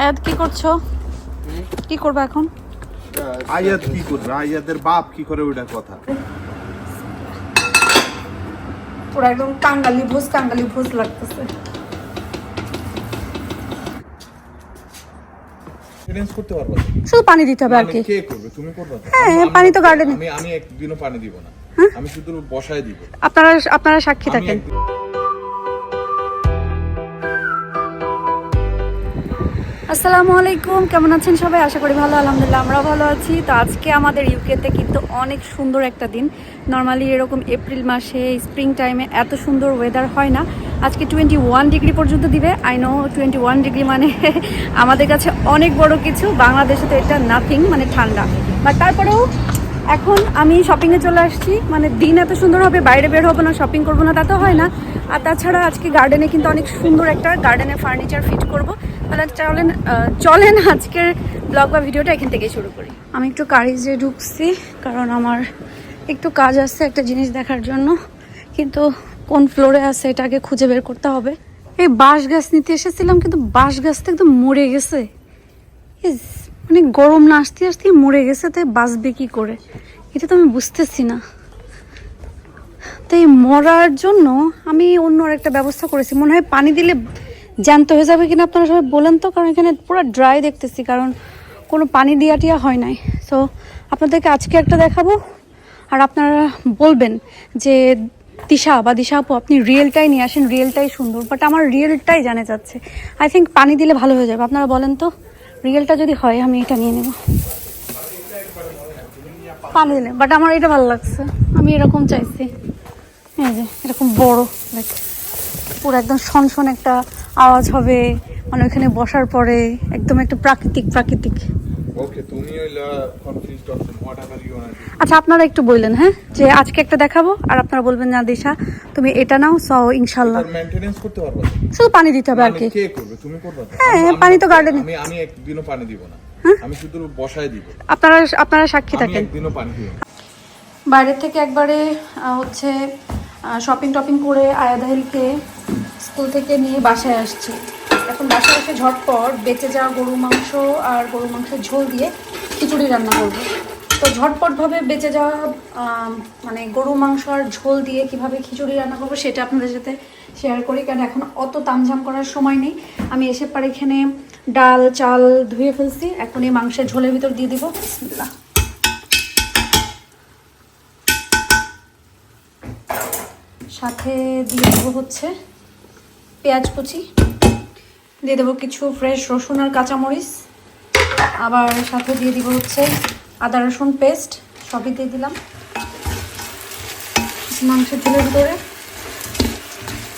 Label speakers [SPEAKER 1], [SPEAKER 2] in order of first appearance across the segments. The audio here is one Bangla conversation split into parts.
[SPEAKER 1] আয়াত কি করছ? কি করবে এখন?
[SPEAKER 2] আয়াত কি করবে? আয়াতের বাপ কি করে ওইটা কথা?
[SPEAKER 1] পুরো একদম কাঙ্গালি ভোজ কাঙ্গালি ভোজ লাগতেছে।
[SPEAKER 2] মেনটেনেন্স করতে পারবা?
[SPEAKER 1] শুধু পানি দিতে হবে আর কি।
[SPEAKER 2] কে করবে? তুমি করবে
[SPEAKER 1] হ্যাঁ, পানি তো garden-এ।
[SPEAKER 2] আমি আমি একদিনও পানি দিব না। আমি শুধু বসায় দিব।
[SPEAKER 1] আপনারা আপনারা সাক্ষী থাকেন। আসসালামু আলাইকুম, কেমন আছেন সবাই? আশা করি ভালো, আলহামদুলিল্লাহ আমরা ভালো আছি। তো আজকে আমাদের ইউকেতে কিন্তু অনেক সুন্দর একটা দিন। নর্মালি এরকম এপ্রিল মাসে স্প্রিং টাইমে এত সুন্দর ওয়েদার হয় না। আজকে টোয়েন্টি ওয়ান ডিগ্রি পর্যন্ত দিবে। I know twenty one degree মানে আমাদের কাছে অনেক বড় কিছু। বাংলাদেশে তো এটা নাথিং মানে ঠান্ডা। বাট তারপরেও এখন আমি শপিংয়ে চলে আসছি। মানে দিন এত সুন্দর হবে, বাইরে বের হব না শপিং করব না, তা তো হয় না। আর তাছাড়া আজকে গার্ডেনে কিন্তু অনেক সুন্দর একটা গার্ডেনে ফার্নিচার ফিট করব। তাহলে চলেন চলেন আজকের ব্লগ বা ভিডিওটা এখান থেকে শুরু করি। আমি একটু কারিজে ঢুকছি, কারণ আমার একটু কাজ আসছে একটা জিনিস দেখার জন্য। কিন্তু কোন ফ্লোরে আছে এটাকে খুঁজে বের করতে হবে। এই বাঁশ গাছ নিতে এসেছিলাম, কিন্তু বাঁশ গাছটা একদম মরে গেছে। মানে গরম না আসতে আসতে মরে গেছে, তাই বাঁচবে কি করে? এটা তো আমি বুঝতেছি না। তাই মরার জন্য আমি অন্য একটা ব্যবস্থা করেছি। মনে হয় পানি দিলে জ্যান্ত হয়ে যাবে কিনা আপনারা সবাই বলেন তো, কারণ এখানে পুরো ড্রাই দেখতেছি, কারণ কোনো পানি দিয়া টিয়া হয় নাই। সো আপনাদেরকে আজকে একটা দেখাবো, আর আপনারা বলবেন যে দিশা বা দিশা আপু, আপনি রিয়েলটাই নিয়ে আসেন রিয়েলটাই সুন্দর বাট আমার রিয়েলটাই জানে যাচ্ছে। আই থিঙ্ক পানি দিলে ভালো হয়ে যাবে, আপনারা বলেন তো। রিয়েলটা যদি হয়, আমি এটা নিয়ে নেব। পানি দিলে বাট আমার এটা ভালো লাগছে। আমি এরকম চাইছি। এই যে, এরকম বড়, দেখ। পুরো একদম শনশন একটা আওয়াজ হবে মানে ওইখানে বসার পরে একদম একটা প্রাকৃতিক প্রাকৃতিক। আচ্ছা আপনারা একটু বললেন হ্যাঁ? যে আজকে একটা দেখাবো আর আপনারা বলবেন না দিশা তুমি এটা নাও সো ইনশাল্লাহ
[SPEAKER 2] মেইনটেনেন্স করতে পারবা
[SPEAKER 1] শুধু পানি দিতে হবে আর
[SPEAKER 2] মানে
[SPEAKER 1] কি।
[SPEAKER 2] কে করবে? তুমি করবে?
[SPEAKER 1] হ্যাঁ,
[SPEAKER 2] আমি- আমি-
[SPEAKER 1] পানি তো garden-এ।
[SPEAKER 2] আমি আমি একদিনও পানি দিব না। আমি শুধু বসায় দিব।
[SPEAKER 1] আপনারা আপনারা সাক্ষী
[SPEAKER 2] আমি
[SPEAKER 1] থাকেন।
[SPEAKER 2] একদিনও পানি দিব না।
[SPEAKER 1] বাইরের থেকে একবারে হচ্ছে শপিং টপিং করে আয়াদাহিলকে স্কুল থেকে নিয়ে বাসায় আসছি। এখন বাসায় এসে ঝটপট বেঁচে যাওয়া গরু মাংস আর গরু মাংসের ঝোল দিয়ে খিচুড়ি রান্না করব। তো ঝটপটভাবে বেঁচে যাওয়া মানে গরু মাংস আর ঝোল দিয়ে কীভাবে খিচুড়ি রান্না করব সেটা আপনাদের সাথে শেয়ার করি, কারণ এখন অত তামঝাম করার সময় নেই। আমি এসে পার এখানে ডাল, চাল ধুয়ে ফেলছি, এখন এই মাংসের ঝোলের ভিতর দিয়ে দিব। বিসমিল্লাহ। সাথে দিয়ে দেবো হচ্ছে পেঁয়াজ কুচি। দিয়ে দেবো কিছু ফ্রেশ রসুন আর কাঁচামরিচ। আবার সাথে দিয়ে দিব হচ্ছে আদা রসুন পেস্ট সবই দিয়ে দিলাম। মাংসের ঝোলের ভিতরে।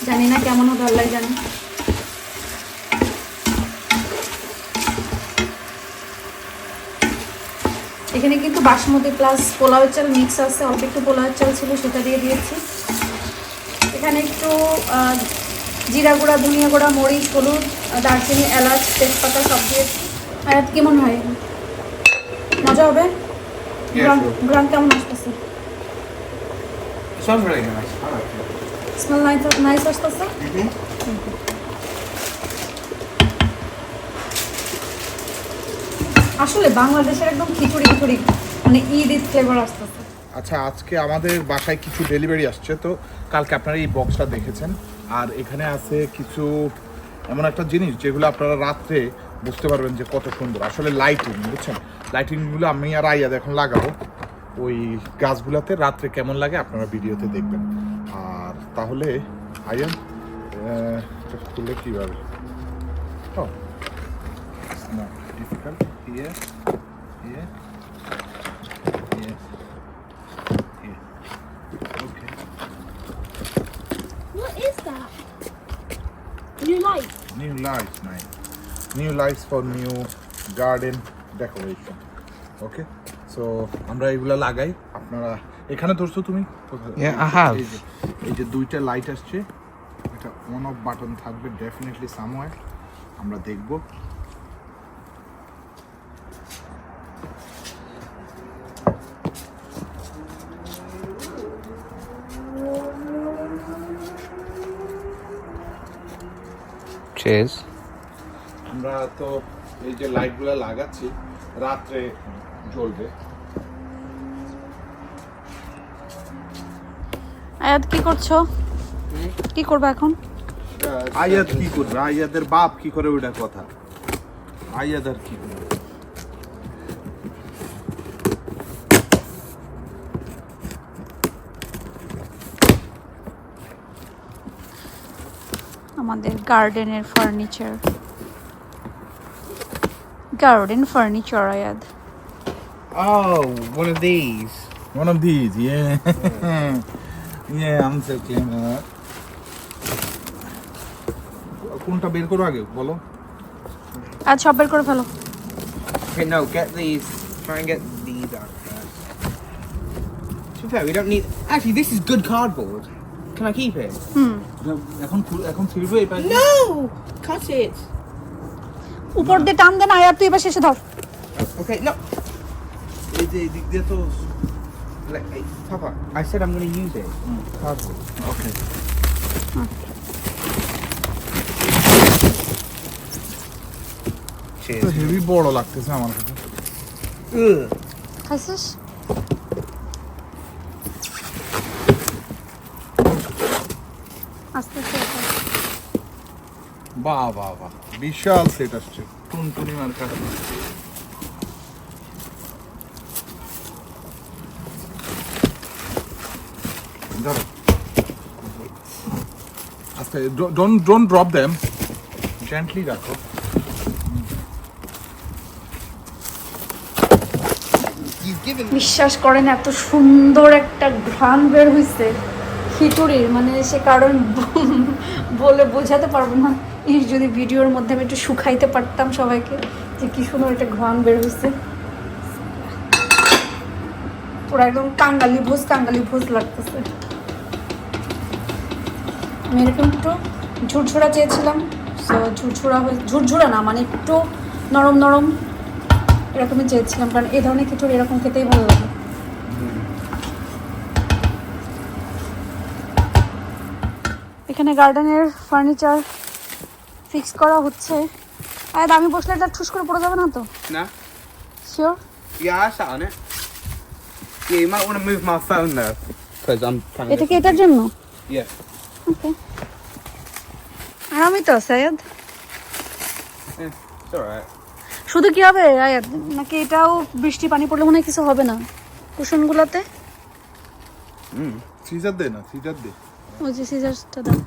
[SPEAKER 1] জানি না কেমন হবে, আল্লাহ জানি। এখানে কিন্তু বাসমতি প্লাস পোলাওয়ের চাল মিক্স আছে, অল্প একটু পোলাওয়ের চাল ছিল, সেটা দিয়ে দিয়েছি। এখানে একটু জিরা গুঁড়া ধনিয়া গুঁড়া মরিচ হলুদ দারচিনি এলাচ তেজপাতা সব দিয়েছি আর কেমন হয়? মজা হবে? গ্রাম কেমন আসতেছে?
[SPEAKER 2] Sounds really nice. I like it.
[SPEAKER 1] Smell nice nice আসতেছে? আসলে বাংলাদেশের একদম খিচুড়ি খিচুড়ি মানে ঈদ ঈদ ফ্লেভার আসতেছে।
[SPEAKER 2] আচ্ছা আজকে আমাদের বাসায় কিছু ডেলিভারি আসছে, তো কালকে আপনারা এই বক্সটা দেখেছেন। আর এখানে আছে কিছু এমন একটা জিনিস যেগুলো আপনারা রাত্রে বুঝতে পারবেন যে কত সুন্দর। আসলে লাইটিং বুঝছেন? লাইটিংগুলো আমি আর আইয়াদ এখন লাগাবো। ওই গাছগুলোতে রাত্রে কেমন লাগে আপনারা ভিডিওতে দেখবেন। আর তাহলে এটা খুললে কীভাবে? না ডিফিকাল্ট ইয়ে ইয়ে ইয়ে okay
[SPEAKER 3] What is that? New light.
[SPEAKER 2] New lights, man. New lights for new garden decoration. Okay so আমরা এগুলো লাগাই। আপনারা এখানে ধরছো তুমি? এই যে দুইটা লাইট আসছে। এটা অন অফ বাটন থাকবে ডেফিনেটলি সামওয়্যার আমরা দেখব।
[SPEAKER 4] Cheers.
[SPEAKER 2] আমরা তো এই যে লাইটগুলো লাগাচ্ছি রাত্রে জ্বলবে।
[SPEAKER 1] আয়াত কি করছ? কি করবে এখন?
[SPEAKER 2] আয়াত কি করবে? আয়াদের বাপ কি করে ওইটা কথা? আয়াদ আর কি করবে?
[SPEAKER 1] আমাদের গার্ডেনের furniture garden furniture Ayad
[SPEAKER 4] Oh, one of these.
[SPEAKER 2] One of these, yeah. yeah, I'm so clever. কোনটা বের করো আগে বলো
[SPEAKER 1] আজ সব বের করে ফেলো
[SPEAKER 4] Okay, no, get these. Try and get these out first. To be fair, we don't need. Actually, this is good cardboard. Can I keep it?
[SPEAKER 1] হুম
[SPEAKER 2] এখন এখন ছিড়বে এই পাশে
[SPEAKER 4] No! Cut it!
[SPEAKER 1] উপর দিয়ে টান দেন আয়াত তুই এবার শেষে ধর
[SPEAKER 4] Okay, no.
[SPEAKER 2] এই যে এই দিক দিয়ে তো
[SPEAKER 4] Like, Papa, I said I'm going to use it. Cardboard.
[SPEAKER 2] Okay
[SPEAKER 4] Cheers.
[SPEAKER 2] Heavy বড় লাগতেছে আমার কাছে.
[SPEAKER 1] খাইছিস আস্তে আস্তে
[SPEAKER 2] বাহ বাহ বাহ। বিশাল সেট আসছে। টুনটুনি মার্কা। ধরো। আস্তে don't don't drop them gently রাখো।
[SPEAKER 1] বিশ্বাস করেন এত সুন্দর একটা ঘ্রাণ বের হয়েছে খিচুড়ির মানে সে কারণ বলে বোঝাতে পারব না। এই যদি ভিডিওর মধ্যে আমি একটু শুকাইতে পারতাম সবাইকে, যে কি সুন্দর একটা ঘ্রাণ বের হয়েছে পুরো একদম কাঙ্গালি ভোজ কাঙ্গালি ভোজ লাগতেছে। আমি এরকম একটু ঝুরঝুরা চেয়েছিলাম সো ঝুরঝুরা ঝুরঝুরা না মানে একটু নরম নরম এরকমই চেয়েছিলাম, কারণ এই ধরনের খিচুড়ি এরকম খেতেই ভালো লাগে এখানে গার্ডেনের ফার্নিচার ফিক্স করা হচ্ছে আর আমি বসলে এটা ঠুস করে পড়ে যাবে না তো
[SPEAKER 4] না
[SPEAKER 1] sure
[SPEAKER 4] sat on it. Yeah, you might want to move my phone though. Because I'm trying
[SPEAKER 1] এটা কি এটার জন্য
[SPEAKER 4] Yeah.
[SPEAKER 1] ওকে আরামই তো আয়াদ
[SPEAKER 4] yeah. It's alright.
[SPEAKER 1] শুধু কি হবে আয়াদ নাকি এটাও বৃষ্টি পানি পড়লে মনে হয় কিছু হবে না কুশনগুলোতে
[SPEAKER 4] Mm.
[SPEAKER 2] সিজার দে না সিজার দে
[SPEAKER 1] ওই যে সিজার্সটা দাও।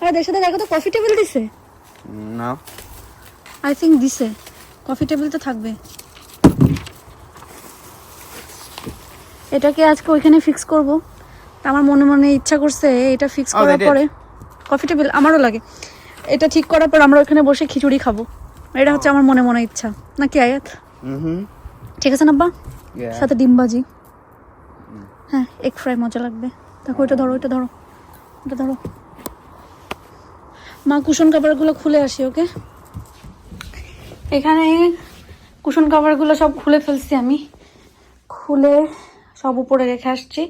[SPEAKER 1] আরে দেশে দেখো তো কফি টেবিল দিছে?
[SPEAKER 4] No.
[SPEAKER 1] আই থিঙ্ক দিছে। কফি টেবিল তো থাকবে। এটাকে আজকে ওইখানে ফিক্স করব। তা আমার মনে মনে ইচ্ছা করছে এটা ফিক্স
[SPEAKER 4] Oh,
[SPEAKER 1] করার পরে। কফি টেবিল আমারও লাগে। এটা ঠিক করার পর আমরা ওখানে বসে খিচুড়ি খাব। এটা হচ্ছে আমার মনে মনে ইচ্ছা। নাকি আয়াত. ঠিক আছে না আব্বা? সাথে ডিম ভাজি। হ্যাঁ এগ ফ্রাই মজা লাগবে। দেখো, ওইটা ধরো ওইটা ধরো ওটা ধরো। মা, কুশন কাপড়গুলো খুলে আসি, ওকে? এখানে কুশন কাপড়গুলো সব খুলে ফেলছি আমি। খুলে সব উপরে রেখে আসছি।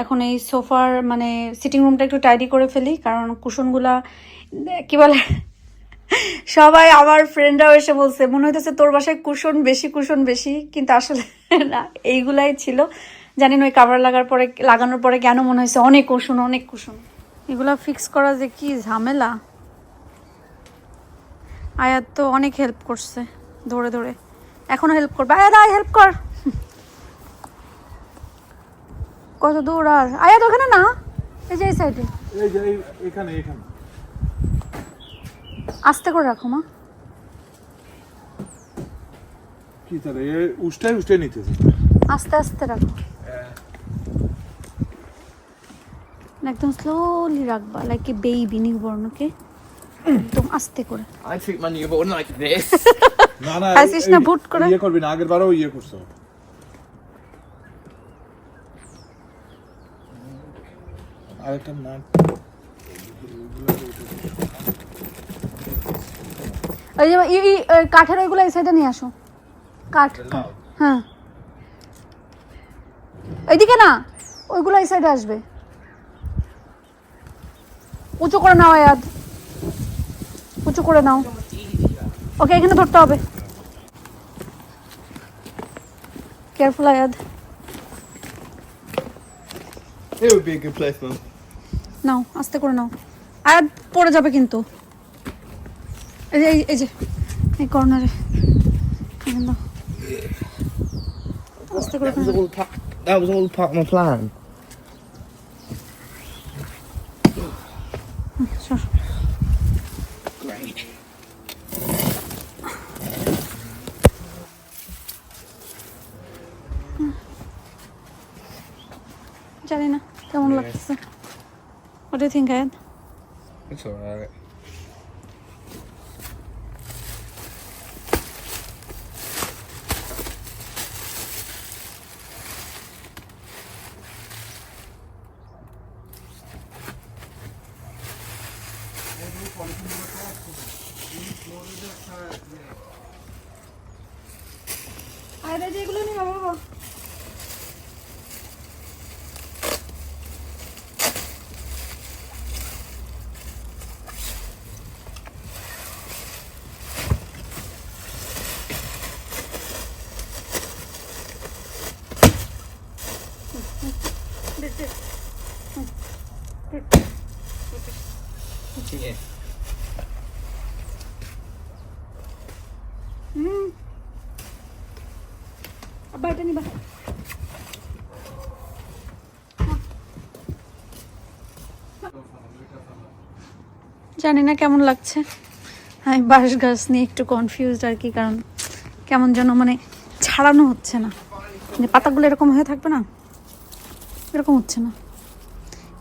[SPEAKER 1] এখন এই সোফার মানে সিটিং রুমটা একটু টাইডি করে ফেলি, কারণ কুশনগুলা, কি বলে, সবাই আমার ফ্রেন্ডরাও এসে বলছে, মনে হইতেছে তোর বাসায় কুশন বেশি কুশন বেশি। কিন্তু আসলে না, এইগুলাই ছিল। জানি না ওই কাভার লাগার পরে লাগানোর পরে কেন মনে হয়েছে অনেক কুশন অনেক কুশন এগুলা ফিক্স করা যে কি ঝামেলা? আয়াত তো অনেক হেল্প করছে ধরে ধরে। এখনও হেল্প করবে। আয়াত আয় হেল্প কর। কত দূর আর। আয়াত ওখানে না? এই যে এই সাইডে
[SPEAKER 2] এই যে এখানে এখানে।
[SPEAKER 1] আস্তে করে রাখো মা।
[SPEAKER 2] কি তাহলে? এ উষ্টাই উষ্টাই নিতেছে।
[SPEAKER 1] আস্তে আস্তে রাখো। একদম স্লোলি রাখবা লাইক এ বেবি নির্বর্ণকে একদম আস্তে করে।
[SPEAKER 4] I treat my newborn like this.
[SPEAKER 2] না না
[SPEAKER 1] খাইছিস না ভুট করে?
[SPEAKER 2] ইয়ে করবি না আগের বারও ইয়ে করছ। আরেকটা নাট।
[SPEAKER 1] ওই যে এই- কাঠের ওইগুলো এই সাইডে নিয়ে আসো। কাঠ। কাঠ। হ্যাঁ। এইদিকে না ওইগুলো এই সাইডে আসবে। উঁচু করে নাও আয়াদ উঁচু করে নাও। ওকে এখানে ধরতে হবে। Careful Ayad
[SPEAKER 4] It would be a good place, man.
[SPEAKER 1] নাও আস্তে করে নাও। আয়াদ পড়ে যাবে কিন্তু। এই যে এই- এই যে এই কর্নারে.
[SPEAKER 4] That was all part of my plan.
[SPEAKER 1] জানি না কেমন লাগতেছে What do you think, আয়াদ
[SPEAKER 4] It's alright.
[SPEAKER 1] আয়াদ এই যে এগুলো নিয়ে বাবা বাবা
[SPEAKER 4] Yeah.
[SPEAKER 1] আব্বা এটা নিবা জানি না কেমন লাগছে। আমি বাঁশ গাছ নিয়ে একটু কনফিউজড আর কি, কারণ কেমন যেন মানে ছাড়ানো হচ্ছে না। যে পাতাগুলো এরকম হয়ে থাকবে না? এরকম হচ্ছে না।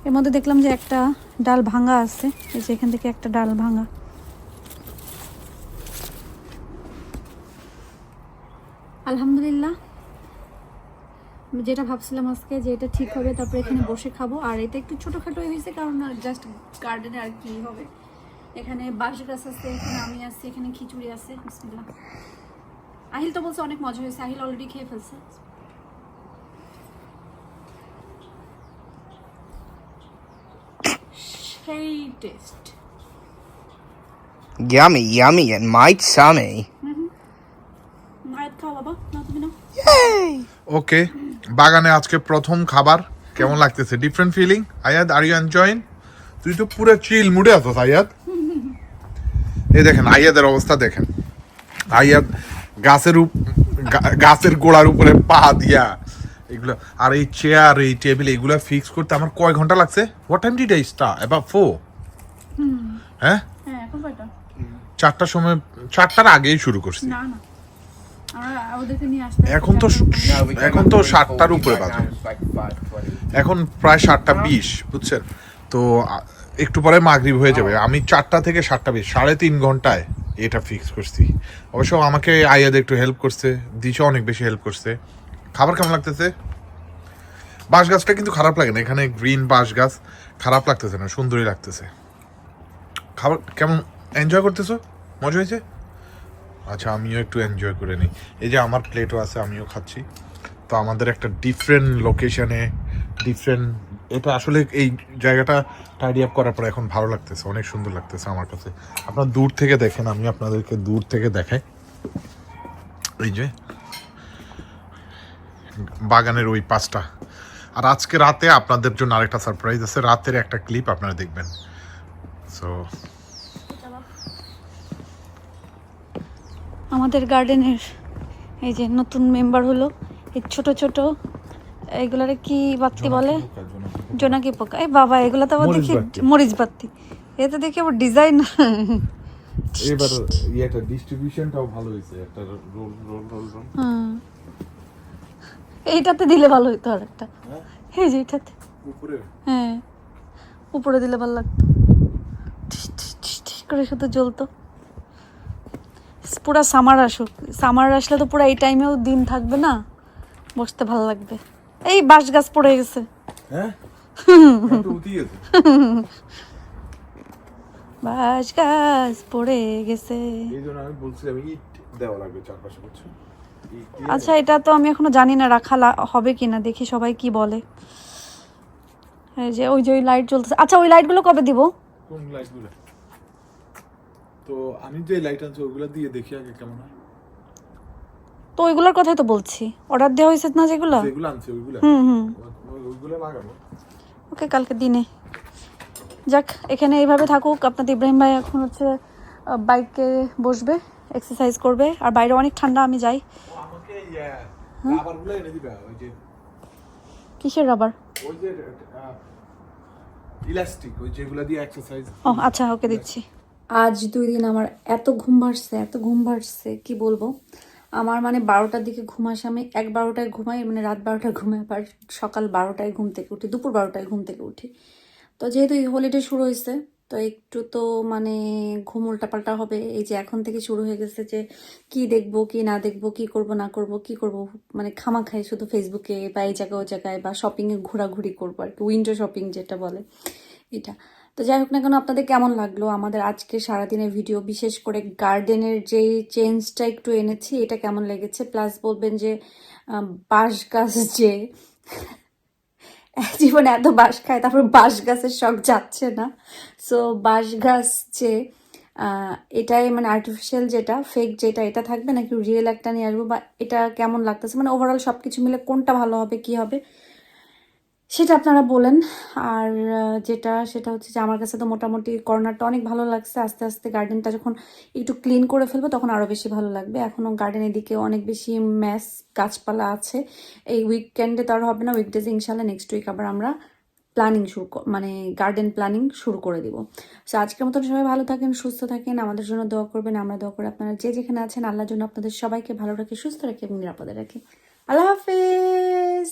[SPEAKER 1] এর মধ্যে দেখলাম যে একটা ডাল ভাঙা আছে, এই যে এখান থেকে একটা ডাল ভাঙা। আলহামদুলিল্লাহ। যেটা ভাবছিলাম আজকে যে এটা ঠিক হবে, তারপরে এখানে বসে খাব। আর এটা একটু ছোটোখাটো হয়েছে, কারণ জাস্ট গার্ডেনে আর কি হবে। এখানে বাঁশ গাছ আছে এখানে আমি আছি এখানে খিচুড়ি আছে বিসমিল্লাহ। আহিল তো বলছে অনেক মজা হয়েছে আহিল অলরেডি খেয়ে ফেলছে। সেই taste
[SPEAKER 4] Yummy, yummy, and might summy.
[SPEAKER 2] Okay বাগানে আজকে প্রথম খাবার কেমন লাগতেছে? Different feeling Ayad are you enjoying তুই তো পুরো চিল মুডে আছো আয়াদ এই দেখেন আয়াদের অবস্থা দেখেন। আয়াদ গাছের উপ গা- গাছের গোড়ার উপরে পা দিয়া এগুলো আর এই চেয়ার এই টেবিল এগুলো ফিক্স করতে আমার কয় ঘণ্টা লাগছে? What time did I start about four হ্যাঁ?
[SPEAKER 1] হ্যাঁ এখন কয়টা?
[SPEAKER 2] চারটার সময় চারটার আগেই শুরু করছি।
[SPEAKER 1] না না। আমরা ওদেরকে নিয়ে আসতে
[SPEAKER 2] এখন তো এখন তো সাতটার উপরে বাজে. এখন প্রায় সাতটা বিশ বুঝছেন? তো একটু পরে মাগরিব হয়ে যাবে। আমি চারটা থেকে সাতটা বিশ সাড়ে তিন ঘন্টায় এটা ফিক্স করছি। অবশ্য আমাকে আয়াদ একটু হেল্প করছে দিশা অনেক বেশি হেল্প করছে। খাবার কেমন লাগতেছে? বাঁশ গাছটা কিন্তু খারাপ লাগে না। এখানে গ্রিন বাঁশ গাছ খারাপ লাগতেছে না সুন্দরই লাগতেছে। খাবার কেমন এনজয় করতেছো? মজা হয়েছে? আচ্ছা আমিও একটু এনজয় করে নিই। এই যে আমার প্লেটও আছে আমিও খাচ্ছি। তো আমাদের একটা ডিফারেন্ট লোকেশনে ডিফারেন্ট এটা আসলে এই জায়গাটা টাইডি আপ করার পর এখন ভালো লাগতেছে, অনেক সুন্দর লাগতেছে আমার কাছে। আপনারা দূর থেকে দেখেন, আমি আপনাদেরকে দূর থেকে দেখাই। এই যে, বাগানের ওই পাঁচটা আর আজকে রাতে আপনাদের জন্য আরেকটা সারপ্রাইজ আছে, রাতের একটা ক্লিপ আপনারা দেখবেন। সো
[SPEAKER 1] আমাদের গার্ডেনের এই যে নতুন মেম্বার হলো, এই ছোট ছোট এগুলারে কি বাত্তি বলে? জোনাকি পোকা। এই বাবা এগুলো তো আবার দেখি। মরিচ বাত্তি। এতে দেখি আবার ডিজাইন
[SPEAKER 2] এবার ইয়েটা ডিস্ট্রিবিউশনটাও ভালো হয়েছে একটা রোল রোল রোল রোল
[SPEAKER 1] এইটাতে দিলে ভালো হতো আর একটা এই যে এইটাতে।
[SPEAKER 2] উপরে?
[SPEAKER 1] হ্যাঁ। উপরে দিলে ভালো লাগতো। করে শুধু জ্বলতো। পুরা সামার আসুক। সামার আসলে তো পুরো এই টাইমেও দিন থাকবে না। বসতে ভালো লাগবে। এই বাঁশ গাছ পড়ে গেছে।
[SPEAKER 2] হ্যাঁ?
[SPEAKER 1] বাঁশ গাছ পড়ে গেছে।
[SPEAKER 2] আমি বলছিলাম ইট দেওয়া লাগবে চারপাশে বুঝছ?
[SPEAKER 1] আচ্ছা এটা তো আমি এখনও জানি না রাখা হবে কিনা দেখি সবাই কি বলে। এই যে ওই যে ওই লাইট জ্বলতেছে। আচ্ছা ওই লাইটগুলো কবে দিব?
[SPEAKER 2] কোন লাইটগুলো তো আমি যে লাইট আনছি ওগুলো দিয়ে দেখি আগে কেমন হয়।
[SPEAKER 1] তো ওইগুলোর কথাই তো বলছি। অর্ডার দেওয়া হয়েছে না যেগুলো? হুম হুম। ওকে কালকে দিনে। যাক এখানে এইভাবে থাকুক। আপনাদের ইব্রাহিম ভাই এখন হচ্ছে বাইকে বসবে এক্সারসাইজ করবে। আর বাইরে অনেক ঠান্ডা আমি যাই।
[SPEAKER 2] ও আমাকে রাবারগুলো এনে দিবে ওই যে
[SPEAKER 1] কিসের রাবার?
[SPEAKER 2] ইলাস্টিক ওই যেগুলো দিয়ে এক্সারসাইজ
[SPEAKER 1] ও আচ্ছা ওকে দিচ্ছি। আজ দুই দিন আমার এত ঘুম ভাসছে এত ঘুম ভাসছে কি বলব? আমার মানে বারোটার দিকে ঘুম আসে, আমি এক বারোটায় ঘুমাই মানে রাত বারোটায় ঘুমাই, আবার সকাল বারোটায় ঘুম থেকে উঠি, দুপুর বারোটায় ঘুম থেকে উঠি। তো যেহেতু এই হলিডে শুরু হয়েছে, তো একটু তো মানে ঘুম উল্টাপাল্টা হবে, এই যে এখন থেকে শুরু হয়ে গেছে যে কি দেখব, কি না দেখব, কি করব, না করব, কি করব মানে খামা খাই শুধু ফেসবুকে বা এই জায়গায় ও জায়গায় বা শপিংয়ে ঘোরাঘুরি করব আর কি উইন্ডো শপিং যেটা বলে এটা। তো যাই হোক না কেন, আপনাদের কেমন লাগল? আমাদের আজকে সারাদিনের ভিডিও বিশেষ করে গার্ডেনের যে চেঞ্জটা একটু এনেছি, এটা কেমন লেগেছে? প্লাস বলবেন যে বাঁশ গাছ যে, জীবনে এত বাঁশ খায়, তারপর বাঁশ গাছের শখ যাচ্ছে না। সো বাঁশ গাছ যে এটাই মানে আর্টিফিশিয়াল যেটা ফেক যেটা, এটা থাকবে নাকি রিয়েল একটা নিয়ে আসব বা এটা কেমন লাগতেছে? মানে ওভারঅল সব কিছু মিলে কোনটা ভালো হবে, কি হবে? সেটা আপনারা বলেন। আর যেটা, সেটা হচ্ছে যে আমার কাছে তো মোটামুটি কর্নারটা অনেক ভালো লাগছে। আস্তে আস্তে গার্ডেনটা যখন একটু ক্লিন করে ফেলব তখন আরও বেশি ভালো লাগবে। এখনও গার্ডেনের দিকে অনেক বেশি ম্যাস গাছপালা আছে। এই উইকেন্ডে তো আর হবে না, উইকডেজে ইনশাল্লাহ নেক্সট উইক আবার আমরা প্ল্যানিং শুরু মানে গার্ডেন প্ল্যানিং শুরু করে দিব। সো আজকের মতন সবাই ভালো থাকেন, সুস্থ থাকেন। আমাদের জন্য দোয়া করবেন, আমরা দোয়া করে আপনারা যে যেখানে আছেন আল্লাহর জন্য আপনাদের সবাইকে ভালো রাখে, সুস্থ রাখে এবং নিরাপদে রাখে। আল্লাহ হাফেজ!